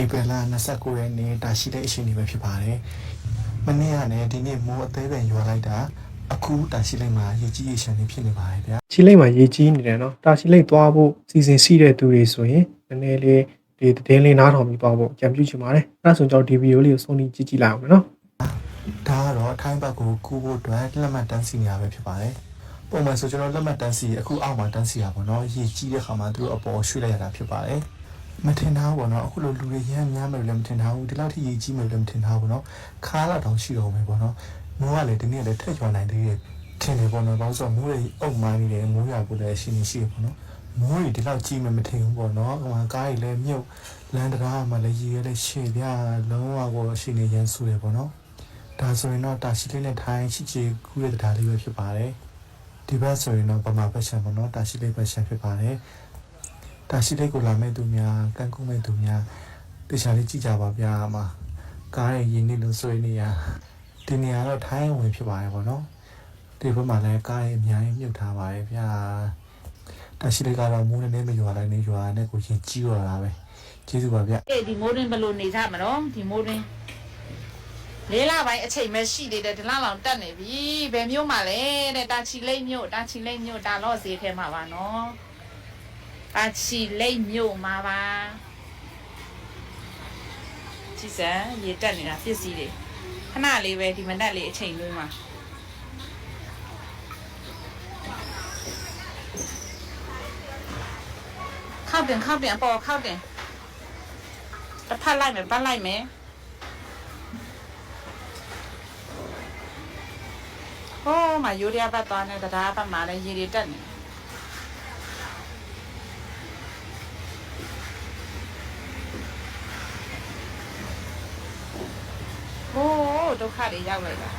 ဧပြီလ29ရက်နေ့တာရှိတဲ့အချိန်တွေပဲဖြစ်ပါတယ်။မနေ့ကလည်းဒီနေ့မိုးအသေးပဲရွာလိုက်တာအခုတာရှိလိုက်မှာရေကြီးရေရှမ်းနေဖြစ်နေပါတယ်ဗျာချီလိတ်မှာရေကြီးနေတယ်နော်တာချီလိတ်သွားဖို့စီစဉ်ရှိတဲ့သူတွေဆိုရင်နည်းနည်းလေးဒီသတင်းလေးနားထောင်ပြီးပေါ့ဖို့ကြံပြုချင်ပါတယ်အဲဒါဆိုကျွန်တော်ဒီဗီဒီယိုလေးကိုစုံနေကြည့်ကြည့်လိုက်အောင်မယ်နော်။ဒါကတော့အထိုင်းဘက်ကိုကူးဖို့အတွက်လက်မှတ်တန်းစီနေရပဲဖြစ်ပါတယ်။ပုံမှန်ဆိုကျွန်တော်လက်မှတ်တန်းစီအခုအောက်မှာတန်းစီရပါတော့ရေကြီးတဲ့ခါမှာသူတို့အပေါ်ရွှေ့လိုက်ရတာဖြစ်ပါတယ်။ မထင်ထားဘူးပေါ့နော်အခုလိုလူတွေရမ်းများမယ်လို့လည်းမထင်ထားဘူးဒီလောက်ထိရေကြီးမယ်လို့လည်းမထင်ထားဘူးပေါ့နော်ခါလာတောင်ရှိတော့မယ်ပေါ့နော်မိုးကလည်းဒီနေ့လည်းထက်ရွာနိုင်သေးတယ်ထင်တယ်ပေါ့နော်ဘာလို့ဆိုတော့မိုးတွေအုပ်မိုင်းနေတယ်မိုးရွာကိုလည်းရှိနေရှိတယ်ပေါ့နော်မိုးတွေဒီလောက်ကြီးမှမထင်ဘူးပေါ့နော်ဟိုမှာကားကြီးလည်းမြုပ်လမ်းတရားမှာလည်းရေလည်းရှည်ပြလုံးဝကိုရှိနေရန်ဆူတယ်ပေါ့နော်ဒါဆိုရင်တော့တာရှိလေးနဲ့ထိုင်းရှိချီကူးတဲ့တရားလေးပဲဖြစ်ပါတယ်ဒီဘက်ဆိုရင်တော့ပမာပတ်ချံပေါ့နော်တာရှိလေးပတ်ချံဖြစ်ပါတယ် တာရှိလေးကိုလာမဲ့သူများကန့်ကူးမဲ့သူများတခြားလေးကြည့်ကြပါဗျာမှာကားရဲ့ရင်းနေလို့ဆိုရင်နေရဒီနေရာတော့ထိုင်းဝင်ဖြစ်ပါတယ်ပေါ့နော်ဒီဘက်မှာလည်းကားရဲ့အများကြီးမြုပ်ထားပါတယ်ဗျာတရှိလေးကတော့မိုးနဲ့မရွာလိုက်နေရွာနဲ့ကိုချင်းကြီးရတာပဲကျေးဇူးပါဗျအေးဒီမိုးရင်းဘယ်လိုနေကြမလို့ဒီမိုးရင်းလေးလပိုင်းအချိန်မရှိသေးတယ်ဒီလလောင်တက်နေပြီဘယ်မျိုးမှလဲတဲ့တာချီလိတ်မြို့တာချီလိတ်မြို့ဒါတော့ဈေးထဲမှာပါနော် တာချီလိတ်မြို့မှာပါကြည့်စမ်းရေတက်နေတာပစ္စည်းတွေခဏလေးပဲဒီမနက်လေးအချိန်လေးမှာခောက်တင်ခောက်တင်အပေါ်ခောက်တင်တစ်ဖက်လိုက်မယ်ပတ်လိုက်မယ်ဟိုးမှာယူရီးယားဘတ်သွားနေတရားဘတ်မှာလည်းရေတွေတက်နေ ဟိုးဒုက္ခတွေရောက်လိုက်တာ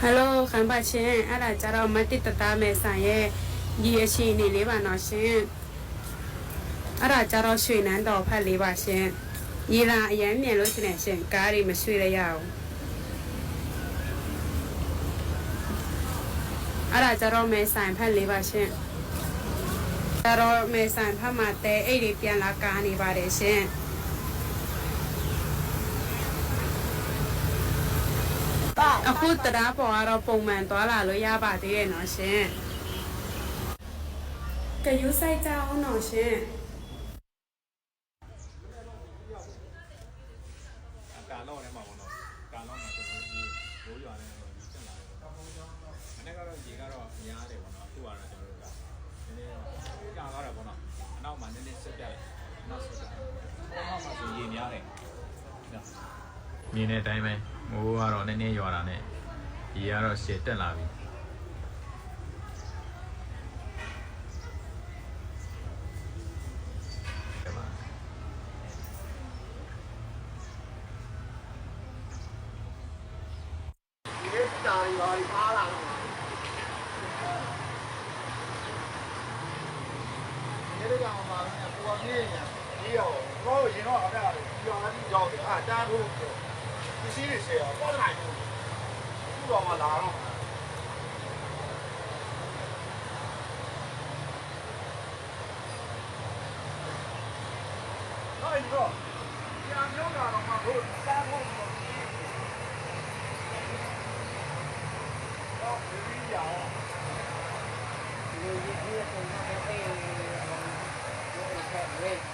ဟယ်လိုခံပါရှင်အဲ့ဒါကြတော့မတိတသားမဲ့ဆိုင်ရဲ့ဒီအရှိအနေလေးပါနော်ရှင်အဲ့ဒါကြတော့ရွှေနန်းတော်ဖက်လေးပါရှင်ရေလာအရန်မြန်လို့ရှင်ရှင်ကားတွေမရွှေ့ရရအောင် အဲ့ဒါကြတော့မဲဆိုင်ဖက်လေးပါရှင်ကြတော့မဲဆိုင်ဖက်မှာတဲအိတ်တွေပြန်လာကားနေပါတယ်ရှင်အခုတရားပေါ်ကတော့ပုံမှန်သွားလာလို့ရပါသေးရဲ့နော်ရှင်ကယူဆိုင်ကြအောင်နော်ရှင်ကာလောက်ထဲမှာပေါ့နော်ကာလောက်မှာကျွန်တော်တို့ရိုးရွာနေတော့ဒီချက်လာတယ်ပေါ့မ နေ့ကတော့ရေကတော့များတယ်ပေါ့နော်အခုကတော့ကျွန်တော်တို့ကနည်းနည်းတော့ကြာသွားတာပေါ့နော်အနောက်မှာနည်းနည်းဆက်ပြလိုက်နောက်ဆက်ပြလိုက်နောက်မှာဆိုရေများတယ်မြင်တဲ့အတိုင်းပဲမိုးကတော့နည်းနည်းရွာတာနဲ့ရေကတော့ရှည်တက်လာပြီပါ 好的啊，大家都有，你心里谁啊？我哪？不知道我哪了？哎，你说，两条干了吗？都三头猪。要不你讲？你你你，你你你，你你你，你你，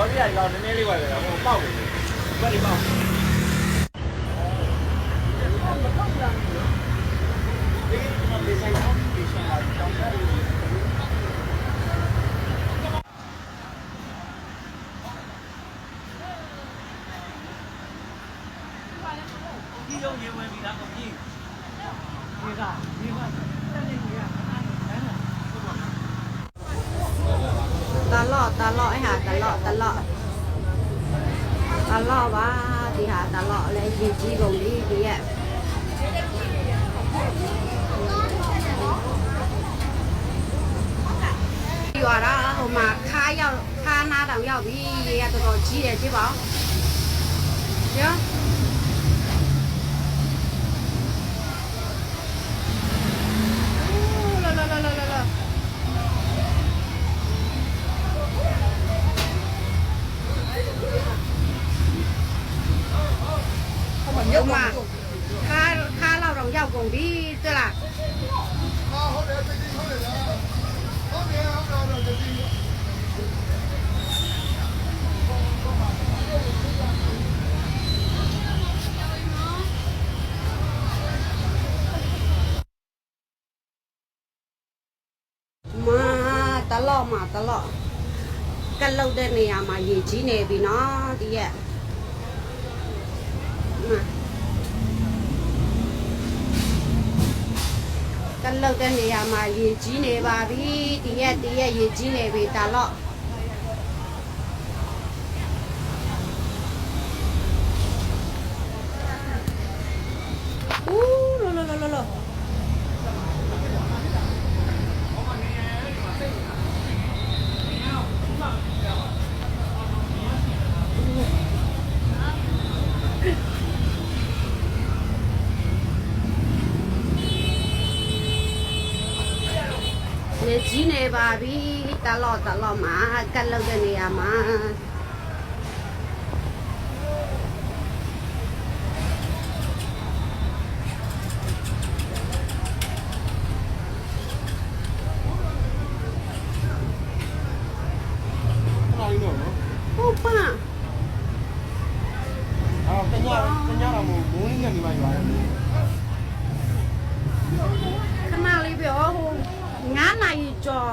တော်ကြီးကနည်းနည်းလေးပဲလေဟိုပေါက်တယ်ဘက်လေးပေါက်ဒီလုံးရေဝင်ပြီးသားကုန်ပြီဒီကဒီကတက်နေကြီးอ่ะ ลอดตลอดให้หาตลอดตลอดตลอดว่าที่หาตลอดเลยดีดีลงดีดีอะอยู่อะแล้วมาค่ายาค่าหน้าต่างยาวพี่ตัวจีเลยจีบอกเยอะ တုန်းကခါခါလောက်တော့ရောက်ကုန်ပြီတွေ့လားဟုတ်တယ်သိသိဟုတ်တယ်လားဟုတ်တယ်ဟုတ်တယ်ဟုတ်တယ်တလော့မှာတလော့ကက်လောက်တဲ့နေရာမှာရေကြီးနေပြီနော်ဒီရက် ကလောက်တဲ့နေရာမှာရေကြီးနေပါပြီတရက်တရက်ရေကြီးနေပြီဒါတော့ လော့တလော့မှာကတ်လောက်တဲ့နေရာမှာဟုတ်ပါအော်တညတညတော့မိုးမိုးလေးညနေမှရွာတယ်ခဏလေးပြောဟို9နာရီကျော်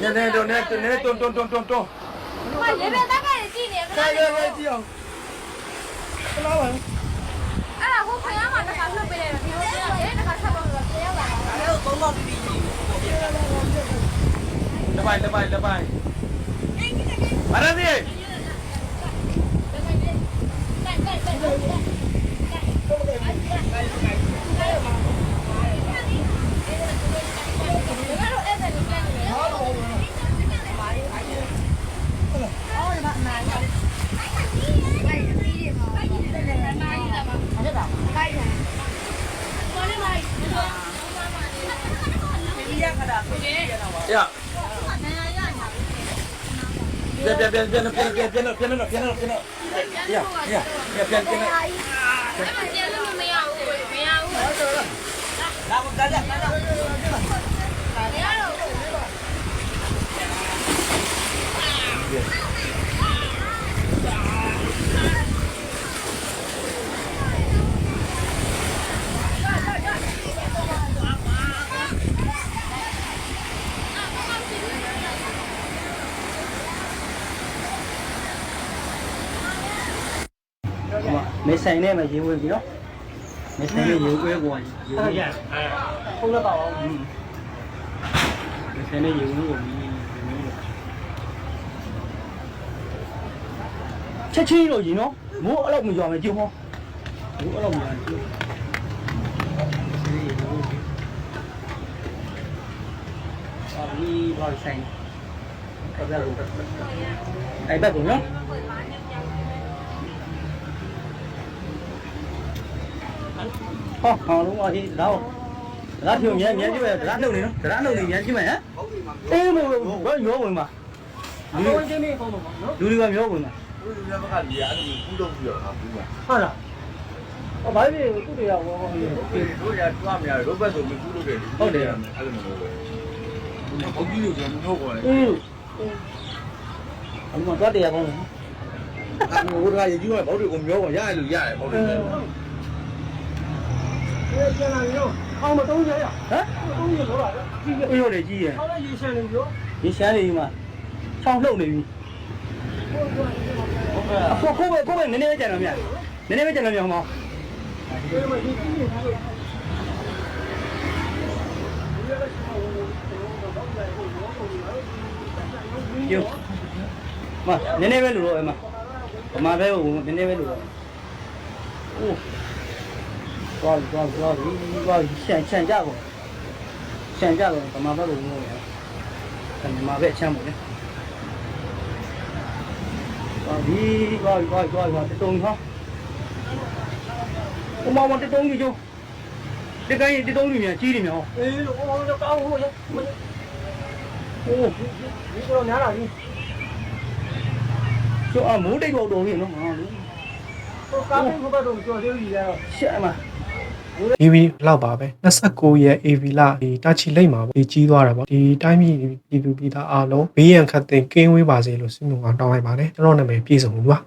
nè nè đồ nè nè nè tôn tôn tôn tôn tôn qua dưới bên tắc cái gì nè cái này cái gì không cái nào vậy à là không phải ăn mà nó cắn được bên này là thiếu cái nó cắn sao bằng được cái nào vậy cái tôn tôn đi đi lepai lepai lepai mana ni Thank you. တပိုင်တပိုင်ဘာရသည်ရပြန်ပြန်ပြန်ပြန်ပြန်ပြန်ပြန်ပြန်ပြန်ပြန်ပြန်ပြန်ရရရပြန်ပြန် 没晒呢嘛，因为不要，没晒呢因为我，因为哎，空了吧？嗯，没晒呢因为我们。chắc dạ. chi rồi gì nó? Múa ở đâu mình giò mày chưa không? Múa ở đâu mình chưa đi bòi xanh ai bắt cũng nhóc ဟောဟောလုံးဝဟိတော့ဒါဖြုံမြဲမြဲကြည့်မယ်ဒါနှုတ်နေနော်ဒါနှုတ်နေမြဲကြည့်မယ်ဟမ်အေးမို့ဘာရောဝင်မှာလူဝင်ချင်းနေပေါ့နော်လူတွေကရောဝင်မှာဘူးလူများဘက်ကလေအဲ့ဒီကူးတော့ပြီးတော့ဟာဘူးမှာဟုတ်လားဟောဘာဖြစ်သူတွေရောဝင်နေတို့ရတွားမရရိုးဘက်ဆိုပြီးကူးလို့တယ်အဲ့လိုမျိုးပဲဘုတ်ကြီးလို့ကျွန်တော်တို့ခေါ်တယ်အေးအမှန်တော့တရားကောင်းတယ်အဲ့ဟိုကရေကြီးကဘောက်တွေကိုမျောပေါ်ရရလို့ရတယ်ဘောက်တွေပြ န်လာရောအောင်မတုံးရရဟမ်တုံးရလို့လားကြီးအေးရောလေကြီးရဟောလည်းရေရှမ်းနေပြီရောရေရှမ်းနေပြီမှာချောင်းလှုပ်နေပြီဟုတ်ကဲ့အခုကိုပဲကိုပဲနည်းနည်းပဲကြံတော့မြနည်းနည်းပဲကြံတော့မြဟောမောယောမနည်းနည်းပဲလို့တော့အမအမပဲ ဟိုနည်းနည်းပဲလို့တော့အိုးသွားပြီသွားပြီသွားပြီသွားပြီရှန်ရှန်ကြကုန်ရှန်ကြကုန်ဗမာဘက်ကိုငိုရဗမာဘက်ချမ်းပါလေသွားပြီသွားပြီသွားပြီသွားပြီတတုံဟောအမမတတုံကြီးကျိုးဒီကိုင်းတတုံကြီးမြန်ကြီးတယ်မြန်ဟောအေးဟော AV လောက်ပါပဲ29ရက် AV လဒီတာချီလိတ်မှာပေါ့ဒီကြီးသွားတာပေါ့ဒီတိုင်းပြည်ပြည်သူပြည်သားအားလုံးဘေးရန်ခတ်တဲ့ကင်းဝေးပါစေလို့ဆုမွန်ကောင်းတောင်းလိုက်ပါတယ်ကျွန်တော်နာမည်ပြည့်စုံဘူးပါ